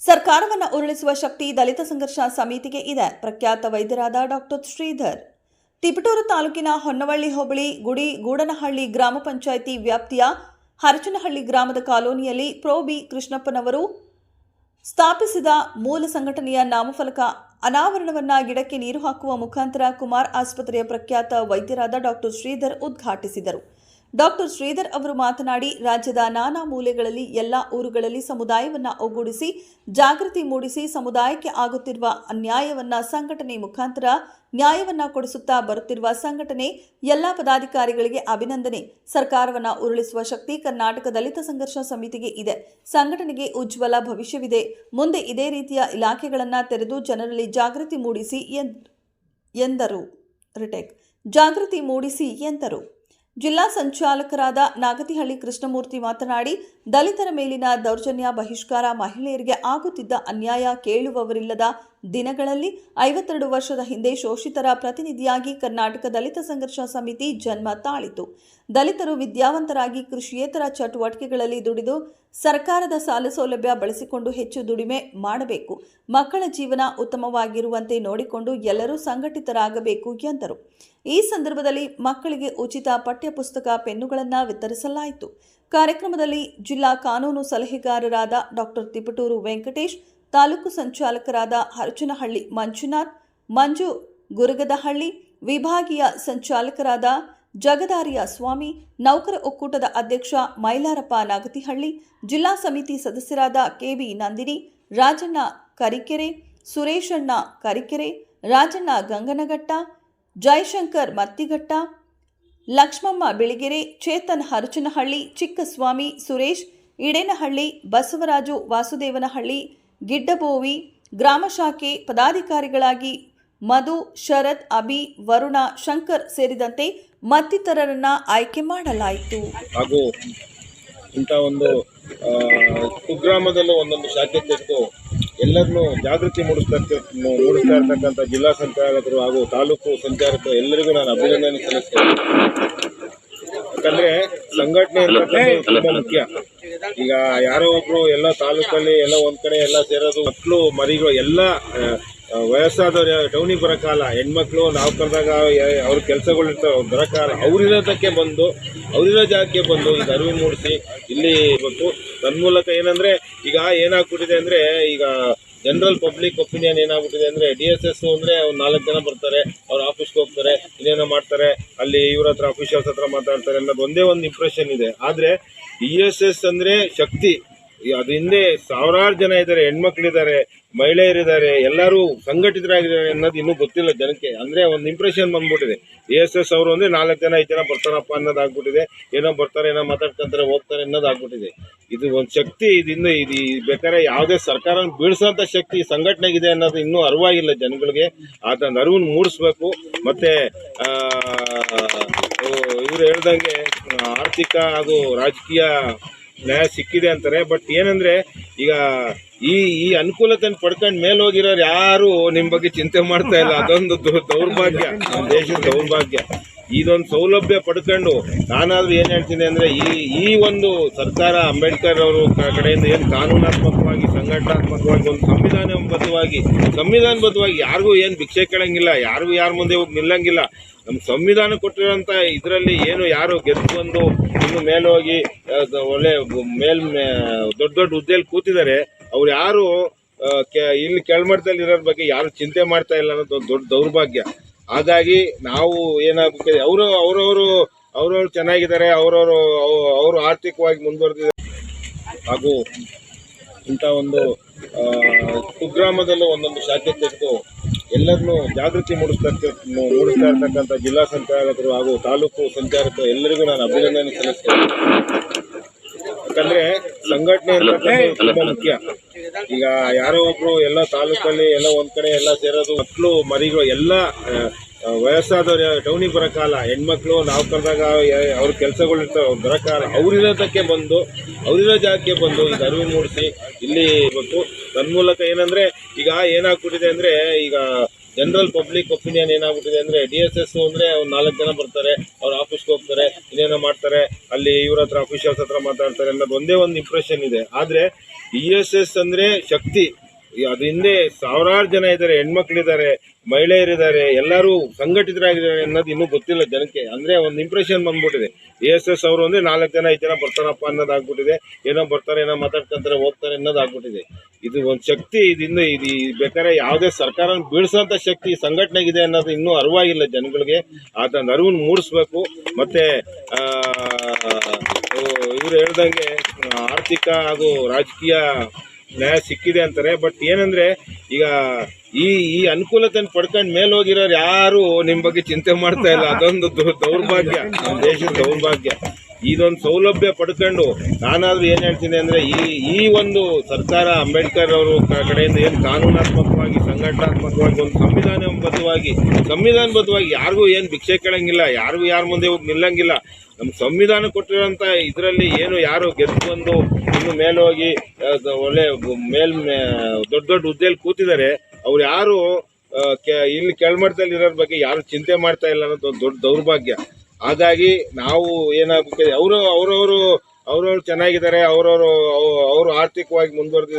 ಸರ್ಕಾರವನ್ನು ಉರುಳಿಸುವ ಶಕ್ತಿ ದಲಿತ ಸಂಘರ್ಷ ಸಮಿತಿಗೆ ಇದೆ. ಪ್ರಖ್ಯಾತ ವೈದ್ಯರಾದ ಡಾಕ್ಟರ್ ಶ್ರೀಧರ್. ತಿಪಟೂರು ತಾಲೂಕಿನ ಹೊನ್ನವಳ್ಳಿ ಹೋಬಳಿ, ಗುಡಿ, ಗೂಡನಹಳ್ಳಿ ಗ್ರಾಮ ಪಂಚಾಯಿತಿ ವ್ಯಾಪ್ತಿಯ ಹರಚನಹಳ್ಳಿ ಗ್ರಾಮದ ಕಾಲೋನಿಯಲ್ಲಿ ಪ್ರೋಬಿ ಕೃಷ್ಣಪ್ಪನವರು ಸ್ಥಾಪಿಸಿದ ಮೂಲ ಸಂಘಟನೆಯ ನಾಮಫಲಕ ಅನಾವರಣವನ್ನ ಗಿಡಕ್ಕೆ ನೀರು ಹಾಕುವ ಮುಖಾಂತರ ಕುಮಾರ್ ಆಸ್ಪತ್ರೆಯ ಪ್ರಖ್ಯಾತ ವೈದ್ಯರಾದ ಡಾಕ್ಟರ್ ಶ್ರೀಧರ್ ಉದ್ಘಾಟಿಸಿದರು. ಡಾಕ್ಟರ್ ಶ್ರೀಧರ್ ಅವರು ಮಾತನಾಡಿ, ರಾಜ್ಯದ ನಾನಾ ಮೂಲೆಗಳಲ್ಲಿ ಎಲ್ಲ ಊರುಗಳಲ್ಲಿ ಸಮುದಾಯವನ್ನು ಒಗ್ಗೂಡಿಸಿ, ಜಾಗೃತಿ ಮೂಡಿಸಿ ಸಮುದಾಯಕ್ಕೆ ಆಗುತ್ತಿರುವ ಅನ್ಯಾಯವನ್ನ ಸಂಘಟನೆ ಮುಖಾಂತರ ನ್ಯಾಯವನ್ನ ಕೊಡಿಸುತ್ತಾ ಬರುತ್ತಿರುವ ಸಂಘಟನೆ ಎಲ್ಲ ಪದಾಧಿಕಾರಿಗಳಿಗೆ ಅಭಿನಂದನೆ. ಸರ್ಕಾರವನ್ನು ಉರುಳಿಸುವ ಶಕ್ತಿ ಕರ್ನಾಟಕ ದಲಿತ ಸಂಘರ್ಷ ಸಮಿತಿಗೆ ಇದೆ. ಸಂಘಟನೆಗೆ ಉಜ್ವಲ ಭವಿಷ್ಯವಿದೆ. ಮುಂದೆ ಇದೇ ರೀತಿಯ ಇಲಾಖೆಗಳನ್ನು ತೆರೆದು ಜನರಲ್ಲಿ ಜಾಗೃತಿ ಮೂಡಿಸಿ ಎಂದ್- ಎಂದರು. ರಿಟೇಕ್. ಜಾಗೃತಿ ಮೂಡಿಸಿ ಎಂದರು. ಜಿಲ್ಲಾ ಸಂಚಾಲಕರಾದ ನಾಗತಿಹಳ್ಳಿ ಕೃಷ್ಣಮೂರ್ತಿ ಮಾತನಾಡಿ ದಲಿತರ ಮೇಲಿನ ದೌರ್ಜನ್ಯ ಬಹಿಷ್ಕಾರ ಮಹಿಳೆಯರಿಗೆ ಆಗುತ್ತಿದ್ದ ಅನ್ಯಾಯ ಕೇಳುವವರಿಲ್ಲದ ದಿನಗಳಲ್ಲಿ ಐವತ್ತೆರಡು ವರ್ಷದ ಹಿಂದೆ ಶೋಷಿತರ ಪ್ರತಿನಿಧಿಯಾಗಿ ಕರ್ನಾಟಕ ದಲಿತ ಸಂಘರ್ಷ ಸಮಿತಿ ಜನ್ಮ ತಾಳಿತು. ದಲಿತರು ವಿದ್ಯಾವಂತರಾಗಿ ಕೃಷಿಯೇತರ ಚಟುವಟಿಕೆಗಳಲ್ಲಿ ದುಡಿದು ಸರ್ಕಾರದ ಸಾಲ ಸೌಲಭ್ಯ ಬಳಸಿಕೊಂಡು ಹೆಚ್ಚು ದುಡಿಮೆ ಮಾಡಬೇಕು. ಮಕ್ಕಳ ಜೀವನ ಉತ್ತಮವಾಗಿರುವಂತೆ ನೋಡಿಕೊಂಡು ಎಲ್ಲರೂ ಸಂಘಟಿತರಾಗಬೇಕು ಎಂದರು. ಈ ಸಂದರ್ಭದಲ್ಲಿ ಮಕ್ಕಳಿಗೆ ಉಚಿತ ಪಠ್ಯಪುಸ್ತಕ ಪೆನ್ನುಗಳನ್ನು ವಿತರಿಸಲಾಯಿತು. ಕಾರ್ಯಕ್ರಮದಲ್ಲಿ ಜಿಲ್ಲಾ ಕಾನೂನು ಸಲಹೆಗಾರರಾದ ಡಾಕ್ಟರ್ ತಿಪಟೂರು ವೆಂಕಟೇಶ್ ತಾಲೂಕು ಸಂಚಾಲಕರಾದ ಹರಚನಹಳ್ಳಿ ಮಂಜುನಾಥ್, ಮಂಜು ಗುರುಗದಹಳ್ಳಿ, ವಿಭಾಗೀಯ ಸಂಚಾಲಕರಾದ ಜಗದಾರಿಯ ಸ್ವಾಮಿ, ನೌಕರ ಒಕ್ಕೂಟದ ಅಧ್ಯಕ್ಷ ಮೈಲಾರಪ್ಪ ನಾಗತಿಹಳ್ಳಿ, ಜಿಲ್ಲಾ ಸಮಿತಿ ಸದಸ್ಯರಾದ ಕೆವಿ ನಂದಿನಿ, ರಾಜಣ್ಣ ಕರಿಕೆರೆ, ಸುರೇಶಣ್ಣ ಕರಿಕೆರೆ, ರಾಜಣ್ಣ ಗಂಗನಘಟ್ಟ ಜಯಶಂಕರ್ ಮತ್ತಿಘಟ್ಟ, ಲಕ್ಷ್ಮಮ್ಮ ಬಿಳಿಗೆರೆ, ಚೇತನ್ ಹರಚನಹಳ್ಳಿ ಚಿಕ್ಕಸ್ವಾಮಿ ಸುರೇಶ್, ಇಡೇನಹಳ್ಳಿ ಬಸವರಾಜು ವಾಸುದೇವನಹಳ್ಳಿ ಗಿಡ್ಡಬೋವಿ ಗ್ರಾಮ ಶಾಖೆ ಪದಾಧಿಕಾರಿಗಳಾಗಿ ಮಧು, ಶರತ್, ಅಭಿ, ವರುಣ, ಶಂಕರ್ ಸೇರಿದಂತೆ ಮತ್ತಿತರರನ್ನ ಆಯ್ಕೆ ಮಾಡಲಾಯಿತು. ಹಾಗೂ ಇಂಥ ಒಂದು ಕುಗ್ರಾಮದಲ್ಲೂ ಒಂದೊಂದು ಶಾಖೆ ತೆಗೆದು ಎಲ್ಲರನ್ನೂ ಜಾಗೃತಿ ಮೂಡಿಸ್ತಾ ಮೂಡಿಸ್ತಾ ಇರ್ತಕ್ಕಂಥ ಜಿಲ್ಲಾ ಸಂಚಾಲಕರು ಹಾಗೂ ತಾಲೂಕು ಸಂಚಾಲಕರು ಎಲ್ಲರಿಗೂ ನಾನು ಅಭಿನಂದನೆ ಸಲ್ಲಿಸ್ತೇನೆ. ಯಾಕಂದ್ರೆ ಸಂಘಟನೆ ತುಂಬಾ ಮುಖ್ಯ. ಈಗ ಯಾರೋ ಒಬ್ರು ಎಲ್ಲ ತಾಲೂಕಲ್ಲಿ ಎಲ್ಲ ಒಂದ್ ಕಡೆ ಎಲ್ಲ ಸೇರೋದು ಮಕ್ಕಳು ಮರಿಗಳು, ಎಲ್ಲ ವಯಸ್ಸಾದವ್ರು ಟೌನಿಗೆ ಬರೋಕ್ಕಾಗಲ್ಲ ಹೆಣ್ಮಕ್ಳು, ನಾವು ಕರೆದಾಗ ಅವ್ರ ಕೆಲಸಗಳು ಇರ್ತಾವೆ, ಅವ್ರು ಬರೋಕ್ಕಾಗಲ್ಲ ಅವ್ರಿರೋದಕ್ಕೆ ಬಂದು ಅವರಿರೋ ಜಾಗಕ್ಕೆ ಬಂದು, ಈಗ ಅರಿವು ಮೂಡಿಸಿ ಇಲ್ಲಿ ಬಂದು ತನ್ಮೂಲಕ ಏನಂದ್ರೆ, ಈಗ ಏನಾಗ್ಬಿಟ್ಟಿದೆ ಅಂದ್ರೆ, ಈಗ ಜನರಲ್ ಪಬ್ಲಿಕ್ ಒಪಿನಿಯನ್ ಏನಾಗ್ಬಿಟ್ಟಿದೆ ಅಂದ್ರೆ ಡಿ ಎಸ್ ಎಸ್ ಅಂದ್ರೆ ಒಂದು ನಾಲ್ಕು ಜನ ಬರ್ತಾರೆ. ಆಫೀಸ್ಗೆ ಹೋಗ್ತಾರೆ, ಇನ್ನೇನೋ ಮಾಡ್ತಾರೆ, ಅಲ್ಲಿ ಇವ್ರ ಹತ್ರ ಅಫಿಷಿಯಲ್ಸ್ ಹತ್ರ ಮಾತಾಡ್ತಾರೆ ಅನ್ನೋದು ಒಂದೇ ಒಂದು ಇಂಪ್ರೆಷನ್ ಇದೆ. ಆದ್ರೆ ಇ ಎಸ್ ಎಸ್ ಅಂದ್ರೆ ಶಕ್ತಿ. ಅದ್ರ ಹಿಂದೆ ಸಾವಿರಾರು ಜನ ಇದ್ದಾರೆ, ಹೆಣ್ಮಕ್ಳಿದ್ದಾರೆ, ಮಹಿಳೆಯರಿದ್ದಾರೆ, ಎಲ್ಲರೂ ಸಂಘಟಿತರಾಗಿದ್ದಾರೆ ಅನ್ನೋದು ಇನ್ನೂ ಗೊತ್ತಿಲ್ಲ ಜನಕ್ಕೆ. ಅಂದ್ರೆ ಒಂದು ಇಂಪ್ರೆಷನ್ ಬಂದ್ಬಿಟ್ಟಿದೆ. ಎ ಎಸ್ ಎಸ್ ಅವರು ಅಂದ್ರೆ ನಾಲ್ಕು ಜನ, ಐದು ಜನ ಬರ್ತಾರಪ್ಪ ಅನ್ನೋದು ಆಗ್ಬಿಟ್ಟಿದೆ. ಏನೋ ಬರ್ತಾರೆ, ಏನೋ ಮಾತಾಡ್ಕೊಂತಾರೆ, ಹೋಗ್ತಾರೆ ಅನ್ನೋದು ಆಗ್ಬಿಟ್ಟಿದೆ. ಇದು ಒಂದು ಶಕ್ತಿ ಇದರಿಂದ ಇದು ಬೇಕಾದ್ರೆ ಯಾವುದೇ ಸರ್ಕಾರ ಬೀಳ್ಸೋಂಥ ಶಕ್ತಿ ಸಂಘಟನೆಗಿದೆ ಅನ್ನೋದು ಇನ್ನೂ ಅರಿವಾಗಿಲ್ಲ ಜನಗಳಿಗೆ. ಆತ ಅರಿವನ್ನು ಮೂಡಿಸ್ಬೇಕು. ಮತ್ತೆ ಇವರು ಹೇಳ್ದಂಗೆ ಆರ್ಥಿಕ ಹಾಗೂ ರಾಜಕೀಯ ನ್ಯಾಯ ಸಿಕ್ಕಿದೆ ಅಂತಾರೆ. ಬಟ್ ಏನಂದ್ರೆ, ಈಗ ಈ ಈ ಅನುಕೂಲತೆಯನ್ನು ಪಡ್ಕೊಂಡು ಮೇಲೆ ಹೋಗಿರೋರು ಯಾರು ನಿಮ್ ಬಗ್ಗೆ ಚಿಂತೆ ಮಾಡ್ತಾ ಇಲ್ಲ. ಅದೊಂದು ದೌರ್ಭಾಗ್ಯ. ನಮ್ಮ ದೇಶದ ದೌರ್ಭಾಗ್ಯ. ಇದೊಂದು ಸೌಲಭ್ಯ ಪಡ್ಕೊಂಡು ನಾನಾದರೂ ಏನು ಹೇಳ್ತೀನಿ ಅಂದ್ರೆ ಈ ಈ ಒಂದು ಸರ್ಕಾರ ಅಂಬೇಡ್ಕರ್ ಅವರು ಕಡೆಯಿಂದ ಏನು ಕಾನೂನಾತ್ಮಕವಾಗಿ, ಸಂಘಟನಾತ್ಮಕವಾಗಿ ಒಂದು ಸಂವಿಧಾನಬದ್ಧವಾಗಿ ಸಂವಿಧಾನಬದ್ಧವಾಗಿ ಯಾರಿಗೂ ಏನು ಭಿಕ್ಷೆ ಕೇಳಂಗಿಲ್ಲ, ಯಾರಿಗೂ ಯಾರ ಮುಂದೆ ಹೋಗಿ ನಿಲ್ಲಂಗಿಲ್ಲ. ನಮ್ಮ ಸಂವಿಧಾನ ಕೊಟ್ಟಿರೋಂಥ ಇದರಲ್ಲಿ ಏನು ಯಾರು ಗೆದ್ದು ಬಂದು ಇನ್ನು ಮೇಲೆ ಹೋಗಿ ಒಳ್ಳೆ ಮೇಲ್ ದೊಡ್ಡ ದೊಡ್ಡ ಹುದ್ದೆಯಲ್ಲಿ ಕೂತಿದ್ದಾರೆ, ಅವ್ರು ಯಾರು ಇಲ್ಲಿ ಕೆಳಮಟ್ಟದಲ್ಲಿ ಇರೋದ್ರ ಬಗ್ಗೆ ಯಾರು ಚಿಂತೆ ಮಾಡ್ತಾ ಇಲ್ಲ ಅನ್ನೋದು ದೊಡ್ಡ ದೌರ್ಭಾಗ್ಯ. ಹಾಗಾಗಿ ನಾವು ಏನಾಗಬೇಕು ಅವರು ಅವರವರು ಅವ್ರವ್ರು ಚೆನ್ನಾಗಿದ್ದಾರೆ ಅವರವರು ಅವರು ಆರ್ಥಿಕವಾಗಿ ಮುಂದುವರೆದಿದ್ದಾರೆ. ಹಾಗೂ ಇಂಥ ಒಂದು ಕುಗ್ರಾಮದಲ್ಲೂ ಒಂದೊಂದು ಶಾಖೆ ತೆಗೆದು ಎಲ್ಲರನ್ನೂ ಜಾಗೃತಿ ಮೂಡಿಸ್ತಾ ಮೂಡಿಸ್ತಾ ಇರ್ತಕ್ಕಂಥ ಜಿಲ್ಲಾ ಸಂಚಾಲಕರು ಹಾಗೂ ತಾಲೂಕು ಸಂಚಾಲಕರು ಎಲ್ಲರಿಗೂ ನಾನು ಅಭಿನಂದನೆ ಸಲ್ಲಿಸ್ತೇನೆ. ಯಾಕಂದ್ರೆ ಸಂಘಟನೆ ತುಂಬಾ ಮುಖ್ಯ. ಈಗ ಯಾರೋ ಒಬ್ರು ಎಲ್ಲ ತಾಲೂಕಲ್ಲಿ ಎಲ್ಲ ಒಂದ್ ಕಡೆ ಎಲ್ಲ ಸೇರೋದು ಮಕ್ಕಳು ಮರಿಗಳು, ಎಲ್ಲ ವಯಸ್ಸಾದವ್ರು ಟೌನಿಗೆ ಬರೋಕ್ಕಾಗಲ್ಲ ಹೆಣ್ಮಕ್ಳು, ನಾವು ಕರೆದಾಗ ಅವ್ರ ಕೆಲಸಗಳು ಇರ್ತಾವೆ, ಅವ್ರು ಬರೋಕ್ಕಾಗಲ್ಲ ಅವ್ರಿರೋದಕ್ಕೆ ಬಂದು ಅವರಿರೋ ಜಾಗಕ್ಕೆ ಬಂದು ಈಗ ಅರಿವು ಮೂಡಿಸಿ ಇಲ್ಲಿ ಇವತ್ತು ತನ್ಮೂಲಕ ಏನಂದ್ರೆ ಈಗ ಏನಾಗ್ಬಿಟ್ಟಿದೆ ಅಂದ್ರೆ ಈಗ ಜನರಲ್ ಪಬ್ಲಿಕ್ ಒಪಿನಿಯನ್ ಏನಾಗ್ಬಿಟ್ಟಿದೆ ಅಂದ್ರೆ ಡಿ ಎಸ್ ಎಸ್ ಅಂದ್ರೆ ಒಂದ್ ನಾಲ್ಕು ಜನ ಬರ್ತಾರೆ, ಅವ್ರ ಆಫೀಸ್ಗೆ ಹೋಗ್ತಾರೆ, ಇನ್ನೇನೋ ಮಾಡ್ತಾರೆ, ಅಲ್ಲಿ ಇವ್ರ ಹತ್ರ ಅಫಿಷಿಯಲ್ಸ್ ಹತ್ರ ಮಾತಾಡ್ತಾರೆ ಅನ್ನೋದು ಒಂದೇ ಒಂದು ಇಂಪ್ರೆಷನ್ ಇದೆ. ಆದ್ರೆ ಡಿ ಎಸ್ ಎಸ್ ಅಂದ್ರೆ ಶಕ್ತಿ. ಅದ್ರ ಹಿಂದೆ ಸಾವಿರಾರು ಜನ ಇದ್ದಾರೆ, ಹೆಣ್ಮಕ್ಳಿದ್ದಾರೆ, ಮಹಿಳೆಯರಿದ್ದಾರೆ, ಎಲ್ಲರೂ ಸಂಘಟಿತರಾಗಿದ್ದಾರೆ ಅನ್ನೋದು ಇನ್ನೂ ಗೊತ್ತಿಲ್ಲ ಜನಕ್ಕೆ. ಅಂದ್ರೆ ಒಂದು ಇಂಪ್ರೆಷನ್ ಬಂದ್ಬಿಟ್ಟಿದೆ. ಎ ಎಸ್ ಎಸ್ ಅವರು ಅಂದ್ರೆ ನಾಲ್ಕು ಜನ, ಐದು ಜನ ಬರ್ತಾರಪ್ಪ ಅನ್ನೋದು ಆಗ್ಬಿಟ್ಟಿದೆ. ಏನೋ ಬರ್ತಾರೆ, ಏನೋ ಮಾತಾಡ್ಕೊಂತಾರೆ, ಹೋಗ್ತಾರೆ ಅನ್ನೋದು ಆಗ್ಬಿಟ್ಟಿದೆ. ಇದು ಒಂದು ಶಕ್ತಿ ಇದರಿಂದ ಇದು ಬೇಕಾದ್ರೆ ಯಾವುದೇ ಸರ್ಕಾರ ಬೀಳ್ಸೋಂಥ ಶಕ್ತಿ ಸಂಘಟನೆಗಿದೆ ಅನ್ನೋದು ಇನ್ನೂ ಅರಿವಾಗಿಲ್ಲ ಜನಗಳಿಗೆ. ಆತ ಅರಿವನ್ನು ಮೂಡಿಸ್ಬೇಕು. ಮತ್ತೆ ಇವರು ಹೇಳ್ದಂಗೆ ಆರ್ಥಿಕ ಹಾಗೂ ರಾಜಕೀಯ ನ್ಯಾಯ ಸಿಕ್ಕಿದೆ ಅಂತಾರೆ. ಬಟ್ ಏನಂದ್ರೆ, ಈಗ ಈ ಈ ಅನುಕೂಲತೆ ಪಡ್ಕೊಂಡ್ ಮೇಲೆ ಹೋಗಿರೋರು ಯಾರು ನಿಮ್ ಬಗ್ಗೆ ಚಿಂತೆ ಮಾಡ್ತಾ ಇಲ್ಲ. ಅದೊಂದು ದೌರ್ಭಾಗ್ಯ. ನಮ್ಮ ದೇಶದ ದೌರ್ಭಾಗ್ಯ. ಇದೊಂದು ಸೌಲಭ್ಯ ಪಡ್ಕೊಂಡು ನಾನಾದರೂ ಏನು ಹೇಳ್ತೀನಿ ಅಂದ್ರೆ ಈ ಈ ಒಂದು ಸರ್ಕಾರ ಅಂಬೇಡ್ಕರ್ ಅವರು ಕಡೆಯಿಂದ ಏನು ಕಾನೂನಾತ್ಮಕವಾಗಿ, ಸಂಘಟನಾತ್ಮಕವಾಗಿ, ಒಂದು ಸಂವಿಧಾನಬದ್ಧವಾಗಿ ಸಂವಿಧಾನಬದ್ಧವಾಗಿ ಯಾರಿಗೂ ಏನು ಭಿಕ್ಷೆ ಕೇಳಂಗಿಲ್ಲ, ಯಾರಿಗೂ ಯಾರ ಮುಂದೆ ಹೋಗಿ ನಿಲ್ಲಂಗಿಲ್ಲ. ನಮ್ಮ ಸಂವಿಧಾನ ಕೊಟ್ಟಿರೋಂಥ ಇದರಲ್ಲಿ ಏನು ಯಾರು ಗೆದ್ದು ಬಂದು ಇನ್ನು ಮೇಲೆ ಹೋಗಿ ಒಳ್ಳೆ ಮೇಲ್ ದೊಡ್ಡ ದೊಡ್ಡ ಹುದ್ದೆಯಲ್ಲಿ ಕೂತಿದ್ದಾರೆ ಅವ್ರು ಯಾರು ಇಲ್ಲಿ ಕೆಳಮಟ್ಟದಲ್ಲಿ ಇರೋದ್ರ ಬಗ್ಗೆ ಯಾರು ಚಿಂತೆ ಮಾಡ್ತಾ ಇಲ್ಲ ಅನ್ನೋದು ದೊಡ್ಡ ದೌರ್ಭಾಗ್ಯ. ಹಾಗಾಗಿ ನಾವು ಏನಾಗಬೇಕು ಅವರು ಅವರವರು ಅವ್ರವ್ರು ಚೆನ್ನಾಗಿದ್ದಾರೆ ಅವರವರು ಅವರು ಆರ್ಥಿಕವಾಗಿ ಮುಂದುವರೆದಿದ್ದಾರೆ.